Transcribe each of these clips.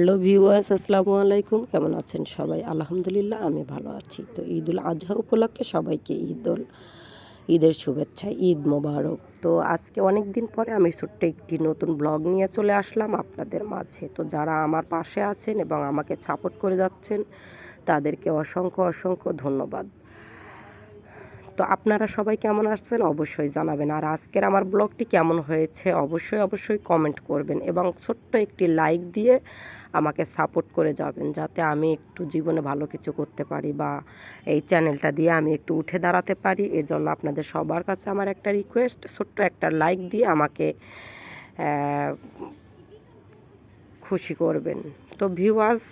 Hello viewers, আসসালামু আলাইকুম। কেমন আছেন সবাই? আলহামদুলিল্লাহ, আমি ভালো আছি। তো ঈদুল আজহা উপলক্ষে সবাইকে ঈদুল, ঈদের শুভেচ্ছা, ঈদ মোবারক। তো আজকে অনেক দিন পরে আমি ছোট্ট একটি নতুন ব্লগ নিয়ে চলে আসলাম আপনাদের মাঝে। তো যারা আমার পাশে আছেন এবং আমাকে সাপোর্ট করে যাচ্ছেন, তাদেরকে অসংখ্য অসংখ্য ধন্যবাদ। তো আপনারা সবাই কেমন আসছেন অবশ্যই জানাবেন। আর আজকের আমার ব্লগটি কেমন হয়েছে অবশ্যই অবশ্যই কমেন্ট করবেন এবং ছোট্ট একটি লাইক দিয়ে আমাকে সাপোর্ট করে যাবেন যাতে আমি একটু জীবনে ভালো কিছু করতে পারি বা এই চ্যানেলটা দিয়ে আমি একটু উঠে দাঁড়াতে পারি। এর জন্য আপনাদের সবার কাছে আমার একটা রিকোয়েস্ট ছোট্ট একটা লাইক দিয়ে আমাকে খুশি করবেন। তো ভিউয়ার্স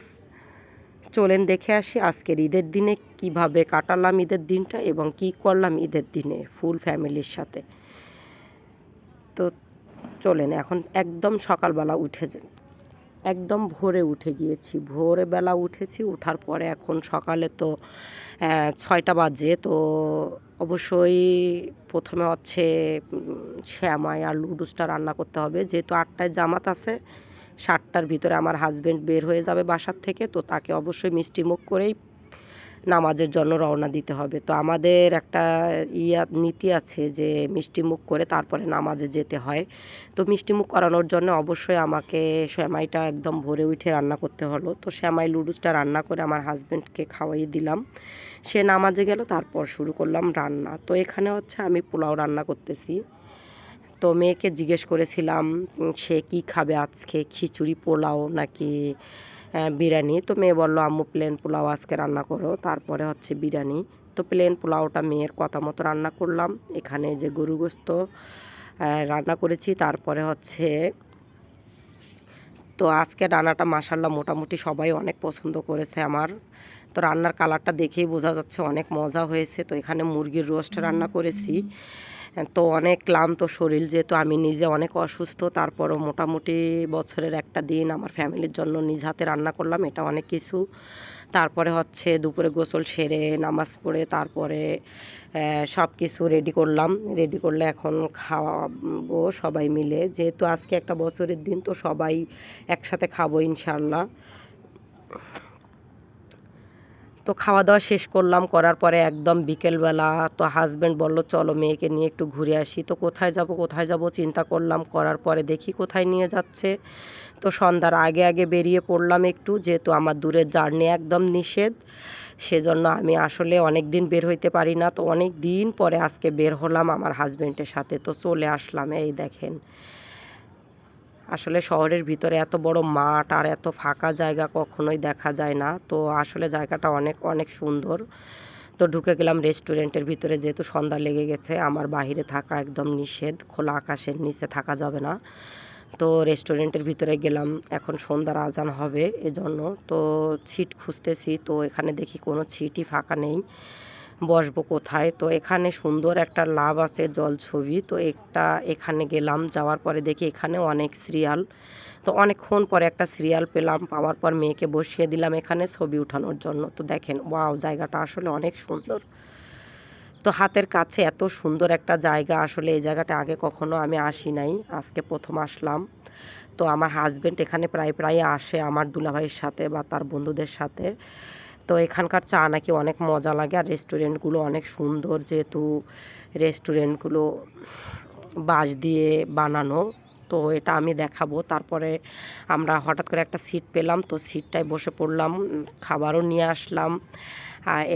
চলেন দেখে আসি আজকের ঈদের দিনে কীভাবে কাটালাম ঈদের দিনটা এবং কি করলাম ঈদের দিনে ফুল ফ্যামিলির সাথে। তো চলেন, এখন একদম সকালবেলা উঠে একদম ভোরে উঠে গিয়েছি। ভোরে বেলা উঠেছি, উঠার পরে এখন সকালে তো ছয়টা বাজে। তো অবশ্যই প্রথমে হচ্ছে শ্যামাই আর লুডুসটা রান্না করতে হবে। যেহেতু আটটায় জামাত আছে সাতটার ভিতরে আমার হাজব্যান্ড বের হয়ে যাবে বাসার থেকে, তো তাকে অবশ্যই মিষ্টি মুখ করেই নামাজের জন্য রওনা দিতে হবে। তো আমাদের একটা ইয়া নীতি আছে যে মিষ্টি মুখ করে তারপরে নামাজে যেতে হয়। তো মিষ্টি মুখ করানোর জন্য অবশ্যই আমাকে শ্যামাইটা একদম ভরে উঠে রান্না করতে হলো। তো শ্যামাই লুডুসটা রান্না করে আমার হাজব্যান্ডকে খাওয়াই দিলাম। সে নামাজে গেল, তারপর শুরু করলাম রান্না। তো এখানে হচ্ছে আমি পোলাও রান্না করতেছি। তো মেয়েকে জিজ্ঞেস করেছিলাম সে কি খাবে আজকে? খিচুড়ি পোলাও নাকি বিরিয়ানি? তো মেয়ে বলল আম্মু প্লেন পোলাও আজকে রান্না করো। তারপরে হচ্ছে বিরিয়ানি। তো প্লেন পোলাওটা মেয়ের কথা মতো রান্না করলাম। এখানে যে গরু গোস্ত রান্না করেছি। তারপরে হচ্ছে তো আজকে রান্নাটা মাসাল্লাহ মোটামুটি সবাই অনেক পছন্দ করেছে আমার। তো রান্নার কালারটা দেখেই বোঝা যাচ্ছে অনেক মজা হয়েছে। তো এখানে মুরগির রোস্ট রান্না করেছি। তো অনেক ক্লান্ত শরীর, যেহেতু আমি নিজে অনেক অসুস্থ, তারপরও মোটামুটি বছরের একটা দিন আমার ফ্যামিলির জন্য নিজ হাতে রান্না করলাম, এটা অনেক কিছু। তারপরে হচ্ছে দুপুরে গোসল সেরে, নামাজ পড়ে, তারপরে সব কিছু রেডি করলাম। রেডি করলে এখন খাওয়াবো সবাই মিলে। যেহেতু আজকে একটা বছরের দিন, তো সবাই একসাথে খাব ইনশাল্লাহ তো খাওয়া দাওয়া শেষ করলাম, করার পরে একদম বিকেলবেলা তো হাজব্যান্ড বলল, চলো মেয়েকে নিয়ে একটু ঘুরে আসি। তো কোথায় যাব কোথায় যাব চিন্তা করলাম, করার পরে দেখি কোথায় নিয়ে যাচ্ছে। তো সন্ধ্যার আগে আগে বেরিয়ে পড়লাম একটু, যেহেতু আমার দূরের জার্নি একদম নিষেধ, সেজন্য আমি আসলে অনেক দিন বের হইতে পারি না। তো অনেক দিন পরে আজকে বের হলাম আমার হাজব্যান্ডের সাথে, তো চলে আসলাম, এই দেখেন। আসলে শহরের ভিতরে এত বড় মাঠ আর এত ফাঁকা জায়গা কখনোই দেখা যায় না। তো আসলে জায়গাটা অনেক অনেক সুন্দর। তো ঢুকে গেলাম রেস্টুরেন্টের ভিতরে যেহেতু সন্ধ্যা লেগে গেছে, আমার বাহিরে থাকা একদম নিষেধ, খোলা আকাশের নিচে থাকা যাবে না। তো রেস্টুরেন্টের ভিতরে গেলাম, এখন সন্ধ্যার আজান হবে এজন্য। তো সিট খুঁজতেছি, তো এখানে দেখি কোনো সিটই ফাঁকা নেই। বসবো কোথায়? তো এখানে সুন্দর একটা লাভ আছে জল ছবি। তো একটা এখানে গেলাম, যাওয়ার পরে দেখি এখানে অনেক সিরিয়াল। তো অনেকক্ষণ পরে একটা সিরিয়াল পেলাম, পাওয়ার পর মেয়েকে বসিয়ে দিলাম এখানে ছবি উঠানোর জন্য। তো দেখেন, ওয়াও, জায়গাটা আসলে অনেক সুন্দর। তো হাতের কাছে এত সুন্দর একটা জায়গা, আসলে এই জায়গাটা আগে কখনো আমি আসি নাই, আজকে প্রথম আসলাম। তো আমার হাজব্যান্ড এখানে প্রায় প্রায় আসে, আমার দুলাভাইয়ের সাথে বা তার বন্ধুদের সাথে। তো এখানকার চা নাকি অনেক মজা লাগে আর রেস্টুরেন্টগুলো অনেক সুন্দর যেহেতু রেস্টুরেন্টগুলো বাঁশ দিয়ে বানানো। তো এটা আমি দেখাবো। তারপরে আমরা হঠাৎ করে একটা সিট পেলাম, তো সিটটায় বসে পড়লাম, খাবারও নিয়ে আসলাম।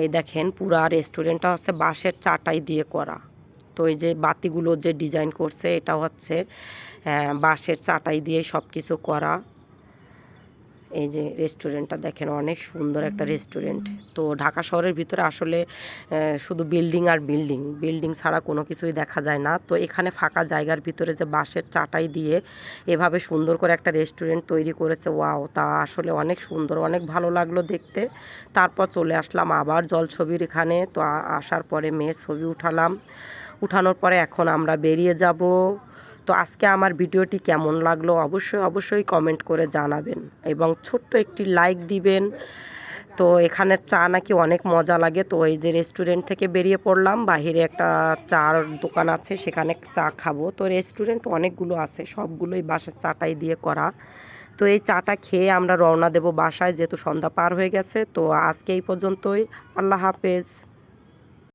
এই দেখেন পুরা রেস্টুরেন্টটা হচ্ছে বাঁশের চাটাই দিয়ে করা। তো এই যে বাতিগুলো যে ডিজাইন করছে, এটা হচ্ছে বাঁশের চাটাই দিয়ে সব কিছু করা। এই যে রেস্টুরেন্টটা দেখেন, অনেক সুন্দর একটা রেস্টুরেন্ট তো ঢাকা শহরের ভিতরে আসলে শুধু বিল্ডিং আর বিল্ডিং বিল্ডিং ছাড়া কোনো কিছুই দেখা যায় না। তো এখানে ফাঁকা জায়গার ভিতরে যে বাঁশের চাটাই দিয়ে এভাবে সুন্দর করে একটা রেস্টুরেন্ট তৈরি করেছে ওয়াও তা আসলে অনেক সুন্দর, অনেক ভালো লাগল দেখতে। তারপর চলে আসলাম আবার জল ছবির এখানে। তো আসার পরে মেয়ে ছবি উঠালাম। উঠানোর পরে এখন আমরা বেরিয়ে যাব। তো আজকে আমার ভিডিওটি কেমন লাগল অবশ্যই অবশ্যই কমেন্ট করে জানাবেন এবং ছোট্ট একটি লাইক দিবেন। তো এখানের চা নাকি অনেক মজা লাগে। তো এই যে রেস্টুরেন্ট থেকে বেরিয়ে পড়লাম, বাহিরে একটা চার দোকান আছে, সেখানে চা খাব। তো রেস্টুরেন্ট অনেকগুলো আছে, সবগুলোই বাসার চাটাই দিয়ে করা। তো তো এই চাটা খেয়ে আমরা রওনা দেব বাসায়, যেহেতু সন্ধ্যা পার হয়ে গেছে। তো আজকে এই পর্যন্তই, আল্লাহ হাফেজ।